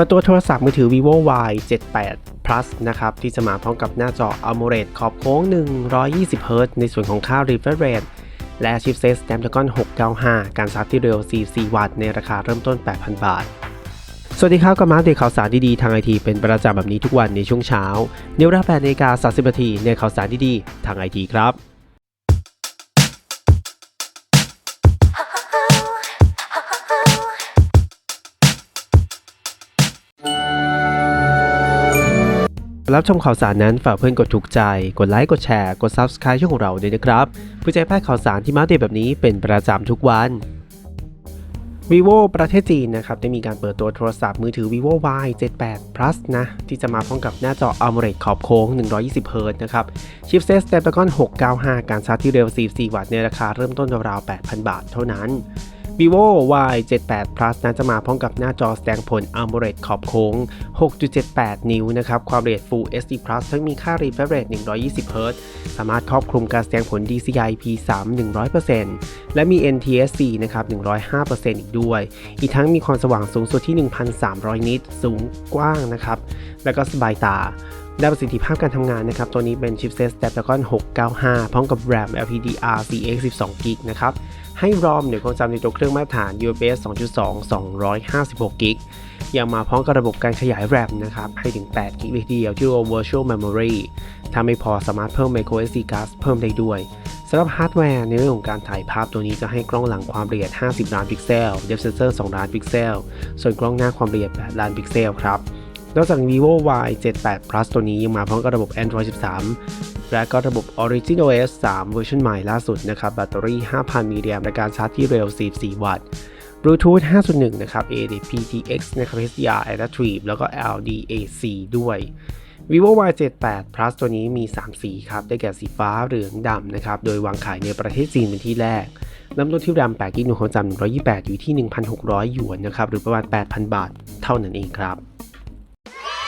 ปิดตัวโทรศัพท์มือถือ vivo y 78 plus นะครับ ที่จะมาพร้อมกับหน้าจอ AMOLED ขอบโค้ง 120 Hz ในส่วนของค่า refresh rate และชิปเซต Snapdragon 695 การชาร์จที่เร็ว 44 วัตต์ ในราคาเริ่มต้น 8,000 บาท สวัสดีครับกับมาอัปเดตข่าวสารดีๆ ทางไอทีเป็นประจำแบบนี้ทุกวันในช่วงเช้าในเวลา8นาฬิกา30นาทีในข่าวสารดีๆ ทางไอทีครับ รับชมข่าวสารนั้นฝากเพื่อนกดถูกใจ กดไลค์กดแชร์กด Subscribe ช่องของเราด้วยนะครับเพื่อจะให้พลาดข่าวสารที่มาเดตแบบนี้เป็นประจำทุกวัน vivo ประเทศจีนนะครับได้มีการเปิดตัวโทรศัพท์มือถือ vivo y 78 plus นะ ที่จะมาพร้อมกับหน้าจอ AMOLED ขอบโค้ง 120 Hz นะครับ ชิปเซต Snapdragon 695 การชาร์จที่เร็ว 44 วัตต์ในราคาเริ่มต้นราว 8,000 บาทเท่านั้น vivo y 78 plus นั้นจะมาพร้อมกับหน้าจอแสดงผล AMOLED ขอบโค้ง 6.78 นิ้วนะครับ ความละเอียด Full HD Plus ทั้งมีค่า refresh rate 120 Hz สามารถครอบคลุมการแสดงผล DCI P3 100%และมี NTSC นะครับ 105%อีกด้วย อีกทั้งมีความสว่างสูงสุดที่ 1,300 นิต สูงกว้างนะครับ และก็สบายตา ด้านประสิทธิภาพการทำงานนะครับ ตัวนี้เป็นชิปเซต Snapdragon 695 พร้อมกับ RAM LPDDR4X 12 g b นะครับ ให้ ROM หรือความจำในตัวเครื่องมาตรฐาน UFS 2.2 256 g b ยังมาพร้อมกับระบบการขยาย RAM นะครับ ให้ถึง8 g b ทีเดียวที่เรียกว่า Virtual Memory ถ้าไม่พอสามารถเพิ่ม microSD card เพิ่มได้ด้วยสำหรับฮาร์ดแวร์ในเรื่องของการถ่ายภาพตัวนี้จะให้กล้องหลังความละเอียด 50 ล้านพิกเซล Depth Sensor 2ล้านพิกเซล ส่วนกล้องหน้าความละเอียด 8 ล้านพิกเซลครับ นอกจาก vivo y 78 plus ตัวนี้ยังมาพร้อมกับระบบ android 13 และก็ระบบ origin os 3 เวอร์ชันใหม่ล่าสุดนะครับ แบตเตอรี่ 5,000 มิลลิแอมป์และการชาร์จที่เร็ว 44 วัตต์ Bluetooth 5.1 นะครับ ADPTX นะครับ HDR Adaptive แล้วก็ LDAC ด้วย vivo y 78 plus ตัวนี้มี 3 สีครับ ได้แก่สีฟ้าเหลืองดำนะครับ โดยวางขายในประเทศจีนเป็นที่แรกเริ่มต้นที่แรม8กิกะความจำ128 อยู่ที่ 1,600 หยวนนะครับ หรือประมาณ 8,000 บาท เท่านั้นเองครับ